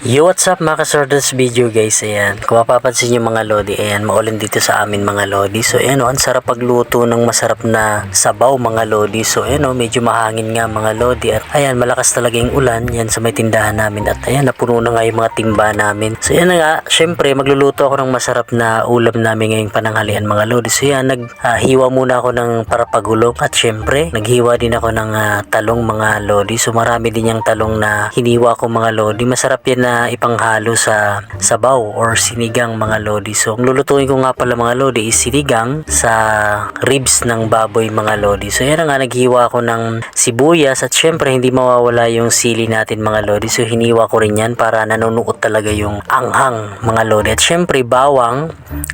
Yo, what's up mga kasorders video guys, ayan. Kung mapapansin nyo mga lodi, ayan, maulan dito sa amin mga lodi. So, ayan o, ang sarap pagluto ng masarap na sabaw mga lodi. So, ayan o, medyo mahangin nga mga lodi. At ayan, malakas talaga yung ulan, yan sa may tindahan namin. At ayan, napuno na nga yung mga timba namin. So, ayan nga, syempre, magluluto ako ng masarap na ulam namin ngayong pananghalian mga lodi. So, ayan, naghiwa muna ako ng parapagulong. At syempre, naghiwa din ako ng ah, talong mga lodi. So, marami din yung talong na hiniwa ko mga lodi. Masarap yan na ipanghalo sa sabaw or sinigang mga lodi. So, ang lulutuin ko nga pala mga lodi is sinigang sa ribs ng baboy mga lodi. So, yan na nga, naghiwa ako ng sibuyas at syempre hindi mawawala yung sili natin mga lodi. So, hiniwa ko rin yan para nanunuot talaga yung anghang mga lodi. At syempre, bawang,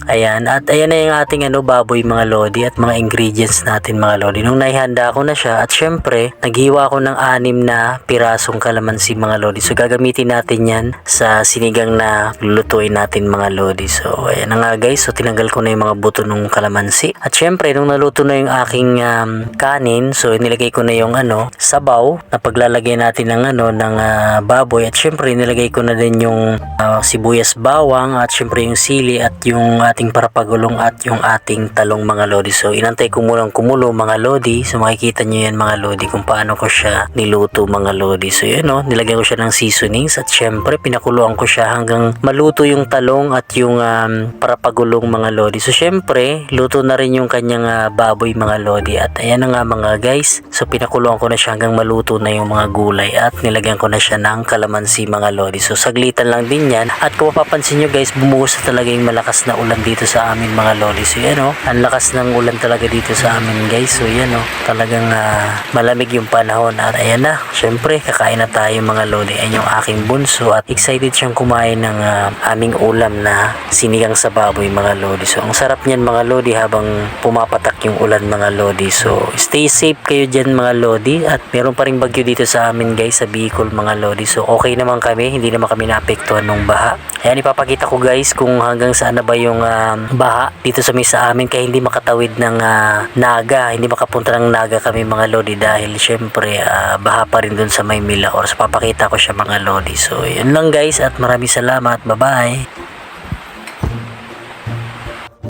ayan. At ayan na yung ating ano, baboy mga lodi at mga ingredients natin mga lodi. Nung naihanda ko na siya at syempre, naghiwa ako ng anim na pirasong kalamansi mga lodi. So, gagamitin natin yan sa sinigang na lulutuin natin mga lodi. So, ayan nga guys. So, tinanggal ko na yung mga buto ng kalamansi. At syempre, nung naluto na yung aking um, kanin, so nilagay ko na yung ano, sabaw na paglalagay natin ng ano, ng ah, baboy. At syempre, nilagay ko na din yung ah, sibuyas bawang at syempre yung sili at yung ating parapagulong at yung ating talong mga lodi. So, inantay ko munang kumulo mga lodi. So, makikita nyo yan mga lodi kung paano ko siya niluto mga lodi. So, yun o, nilagyan ko siya ng seasonings at syempre, pinakuluan ko siya hanggang maluto yung talong at yung um, parapagulong mga lodi. So, syempre, luto na rin yung kanyang ah, baboy mga lodi. At ayan na nga mga guys. So, pinakuluan ko na siya hanggang maluto na yung mga gulay at nilagyan ko na siya ng kalamansi mga lodi. So, saglitan lang din yan. At kung mapapansin nyo guys, bumuhos na talaga yung malakas na ulan dito sa amin mga lodi. So, yan o. Ang lakas ng ulan talaga dito sa amin guys. So, yan o. Talagang ah, malamig yung panahon. At ayan na. Syempre, kakain na tayo mga lodi. Ayan yung aking bunso. At excited siyang kumain ng ah, aming ulam na sinigang sa baboy mga lodi. So, ang sarap niyan mga lodi habang pumapatak yung ulan mga lodi. So, stay safe kayo dyan mga lodi. At meron pa rin bagyo dito sa amin guys sa Bicol mga lodi. So, okay naman kami. Hindi naman kami naapektuhan ng baha. Ayan, ipapakita ko guys kung hanggang saan na ba yung um, baha dito sa may sa amin. Kaya hindi makatawid ng ah, naga. Hindi makapunta ng naga kami mga lodi dahil syempre ah, baha pa rin dun sa may Mila or so papakita ko siya mga lodi. So, yun lang guys at maraming salamat. Bye-bye.